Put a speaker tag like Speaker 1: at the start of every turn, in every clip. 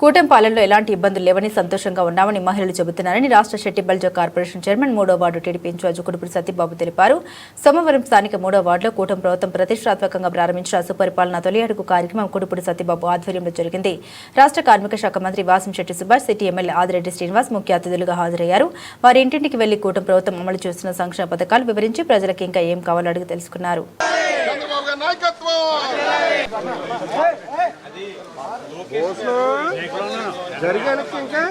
Speaker 1: కూటమి పాలనలో ఎలాంటి ఇబ్బందులు లేవని సంతోషంగా ఉన్నామని మహిళలు చెబుతున్నారని రాష్ట్ర షెట్టిబల్జో కార్పొరేషన్ చైర్మన్ మూడో ward TDP incharge Kudupudi Satyababu తెలిపారు. సోమవారం స్థానిక మూడో వార్డులో కూటమి ప్రభుత్వం ప్రతిష్టాత్మకంగా ప్రారంభించిన సుపరిపాలన తొలి అడుగు కార్యక్రమం కుడుపుడి సత్యబాబు ఆధ్వర్యంలో జరిగింది. రాష్ట్ర కార్మిక శాఖ మంత్రి వాసంశెట్టి సుభాష్ సిటీ ఎమ్మెల్యే ఆదిరెడ్డి శ్రీనివాస్ ముఖ్య అతిథులుగా హాజరయ్యారు. వారి ఇంటింటికి వెళ్ళి కూటమి ప్రభుత్వం అమలు చేస్తున్న సంక్షేమ పథకాలు వివరించి ప్రజలకు ఇంకా ఏం కావాలో అడిగి తెలుసుకున్నారు.
Speaker 2: చంద్రబాబు గారి నాయకత్వం జరిగాను ఇంకా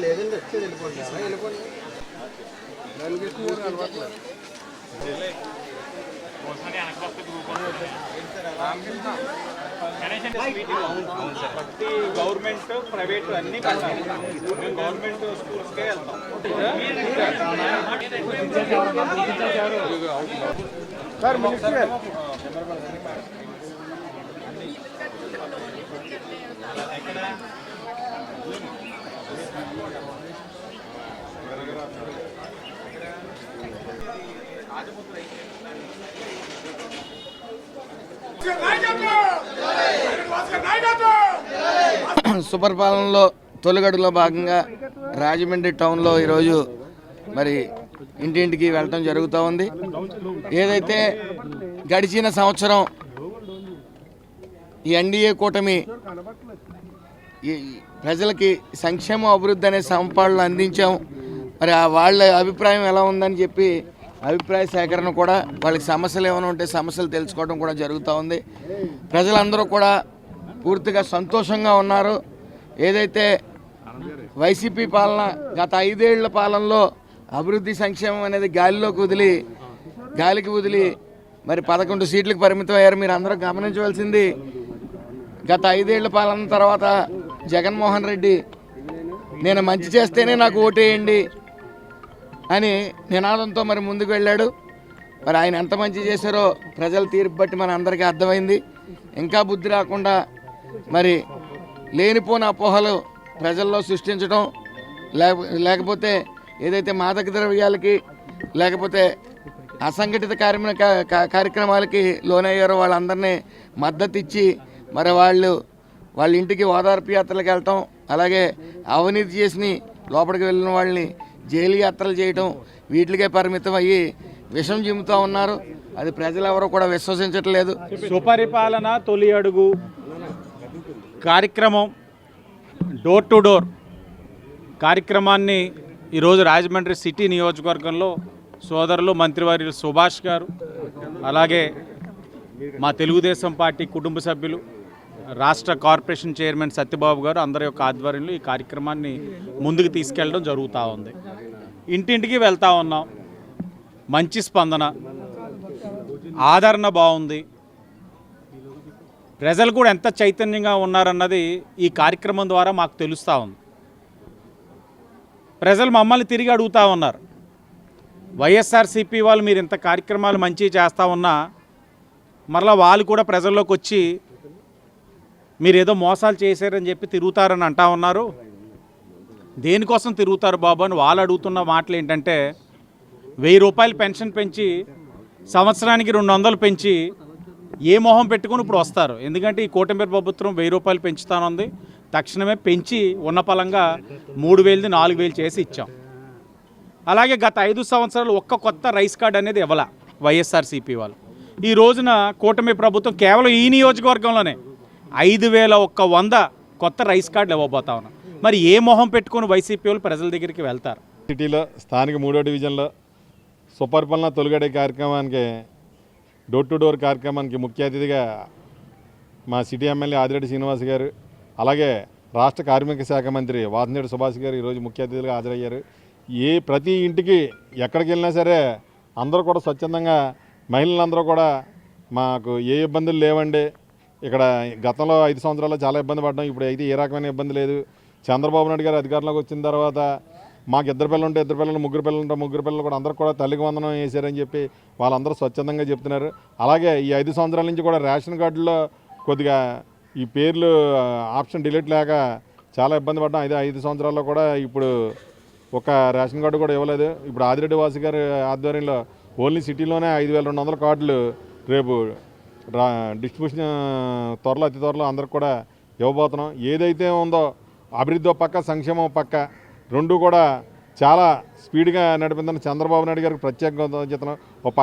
Speaker 2: లేదండి వచ్చేది వెళ్ళిపోండి వెళ్ళిపోండి
Speaker 3: ప్రతి గవర్నమెంట్ ప్రైవేట్ అన్ని పెట్టాలి మేము గవర్నమెంట్ స్కూల్స్కే వెళ్తాం
Speaker 2: సార్ మినిస్టర్
Speaker 4: సుపరిపాలనలో తొలిగడులో భాగంగా రాజమండ్రి టౌన్లో ఈరోజు మరి ఇంటింటికి వెళ్ళటం జరుగుతూ ఉంది. ఏదైతే గడిచిన సంవత్సరం ఈ ఎన్డీఏ కూటమి ఈ ప్రజలకి సంక్షేమ అభివృద్ధి అనే సంపాదనలు అందించాం. మరి ఆ వాళ్ళ అభిప్రాయం ఎలా ఉందని చెప్పి అభిప్రాయ సేకరణ కూడా వాళ్ళకి సమస్యలు ఏమైనా ఉంటే సమస్యలు తెలుసుకోవడం కూడా జరుగుతూ ఉంది. ప్రజలందరూ కూడా పూర్తిగా సంతోషంగా ఉన్నారు. ఏదైతే వైసీపీ పాలన గత ఐదేళ్ళ పాలనలో అభివృద్ధి సంక్షేమం అనేది గాలిలోకి వదిలి గాలికి వదిలి మరి పదకొండు సీట్లకు పరిమితం అయ్యారు మీరు అందరూ గమనించవలసింది గత ఐదేళ్ళ పాలన తర్వాత జగన్మోహన్ రెడ్డి నేను మంచి చేస్తేనే నాకు ఓటేయండి. అని నినాదంతో మరి ముందుకు వెళ్ళాడు. మరి ఆయన ఎంత మంచి చేశారో ప్రజల తీర్పు బట్టి మన అందరికీ అర్థమైంది. ఇంకా బుద్ధి రాకుండా మరి లేనిపోని అపోహలు ప్రజల్లో సృష్టించడం లేకపోతే ఏదైతే మాదక ద్రవ్యాలకి లేకపోతే అసంఘటిత కార్మిక కార్యక్రమాలకి లోనయ్యారో వాళ్ళందరినీ మద్దతు ఇచ్చి మరి వాళ్ళు వాళ్ళ ఇంటికి ఓదార్పు యాత్రలకు వెళ్ళటం అలాగే అవినీతి చేసి లోపలికి వెళ్ళిన వాళ్ళని జైలు యాత్రలు చేయటం వీటికే పరిమితం అయ్యి విషం చిమ్ముతూ ఉన్నారు. అది ప్రజలు ఎవరు కూడా విశ్వసించట్లేదు.
Speaker 3: సుపరిపాలన తొలి అడుగు కార్యక్రమం డోర్ టు డోర్ కార్యక్రమాన్ని ఈరోజు రాజమండ్రి సిటీ నియోజకవర్గంలో సోదరులు మంత్రివారి సుభాష్ గారు అలాగే మా తెలుగుదేశం పార్టీ కుటుంబ సభ్యులు రాష్ట్ర కార్పొరేషన్ చైర్మన్ సత్యబాబు గారు అందరి యొక్క ఆధ్వర్యంలో ఈ కార్యక్రమాన్ని ముందుకు తీసుకెళ్ళడం జరుగుతూ ఉంది. ఇంటింటికి వెళ్తూ ఉన్నాం. మంచి స్పందన. ఆదరణ బాగుంది. ప్రజలు కూడా ఎంత చైతన్యంగా ఉన్నారన్నది ఈ కార్యక్రమం ద్వారా మాకు తెలుస్తూ ఉంది. ప్రజలు మమ్మల్ని తిరిగి అడుగుతూ ఉన్నారు. వైఎస్ఆర్సీపీ వాళ్ళు మీరు ఇంత కార్యక్రమాలు మంచి చేస్తూ ఉన్నా మరలా వాళ్ళు కూడా ప్రజల్లోకి వచ్చి మీరు ఏదో మోసాలు చేశారని చెప్పి తిరుగుతారని అంటా ఉన్నారు. దేనికోసం తిరుగుతారు బాబు అని వాళ్ళు అడుగుతున్న మాటలు ఏంటంటే వెయ్యి రూపాయలు పెన్షన్ పెంచి సంవత్సరానికి రెండు వందలు పెంచి ఏ మొహం పెట్టుకుని ఇప్పుడు వస్తారు. ఎందుకంటే ఈ కూటమి ప్రభుత్వం వెయ్యి రూపాయలు పెంచుతానుంది. తక్షణమే పెంచి ఉన్న పలంగా మూడు వేలది నాలుగు వేలు చేసి ఇచ్చాం. అలాగే గత ఐదు సంవత్సరాలు ఒక్క కొత్త రైస్ కార్డ్ అనేది ఇవ్వాల వైఎస్ఆర్సీపీ వాళ్ళు. ఈ రోజున కూటమి ప్రభుత్వం కేవలం ఈ నియోజకవర్గంలోనే ఐదు వేల ఒక్క వంద కొత్త రైస్ కార్డులు ఇవ్వబోతా ఉన్నాం. మరి ఏ మొహం పెట్టుకొని వైసీపీ వాళ్ళు ప్రజల దగ్గరికి వెళ్తారు?
Speaker 5: సిటీలో స్థానిక మూడో డివిజన్లో సుపరిపాలన తొలగడే కార్యక్రమానికి డోర్ టు డోర్ కార్యక్రమానికి ముఖ్య అతిథిగా మా సిటీ ఎమ్మెల్యే ఆదిరెడ్డి శ్రీనివాస్ గారు అలాగే రాష్ట్ర కార్మిక శాఖ మంత్రి వాసనేడు సుభాష్ గారు ఈరోజు ముఖ్య అతిథులుగా హాజరయ్యారు. ఏ ప్రతి ఇంటికి ఎక్కడికి వెళ్ళినా సరే అందరూ కూడా స్వచ్ఛందంగా మహిళలందరూ కూడా మాకు ఏ ఇబ్బందులు లేవండి. ఇక్కడ గతంలో ఐదు సంవత్సరాలు చాలా ఇబ్బంది పడ్డాం. ఇప్పుడు అయితే ఏ రకమైన ఇబ్బంది లేదు. చంద్రబాబు నాయుడు గారు అధికారంలోకి వచ్చిన తర్వాత మాకు ఇద్దరు పిల్లలు ఉంటే ఇద్దరు పిల్లలు ముగ్గురు పిల్లలు ఉంటే ముగ్గురు పిల్లలు కూడా అందరూ కూడా తల్లికి వందనం వేశారని చెప్పి వాళ్ళందరూ స్వచ్ఛందంగా చెప్తున్నారు. అలాగే ఈ ఐదు సంవత్సరాల నుంచి కూడా రేషన్ కార్డులో కొద్దిగా ఈ పేర్లు ఆప్షన్ డిలీట్ లేక చాలా ఇబ్బంది పడ్డాం. ఐదు ఐదు సంవత్సరాల్లో కూడా ఇప్పుడు ఒక రేషన్ కార్డు కూడా ఇవ్వలేదు. ఇప్పుడు ఆదిరెడ్డి వాసి గారి ఆధ్వర్యంలో ఓన్లీ సిటీలోనే ఐదు వేల రెండు వందల కార్డులు రేపు రా డిస్ట్రిబ్యూషన్ త్వరలో అతి త్వరలో అందరికి కూడా ఇవ్వబోతున్నాం. ఏదైతే ఉందో అభివృద్ధి పక్క సంక్షేమం పక్క రెండు కూడా చాలా స్పీడ్గా నడిపిందని చంద్రబాబు నాయుడు గారికి ప్రత్యేకంగా చెప్తున్నాం. పక్క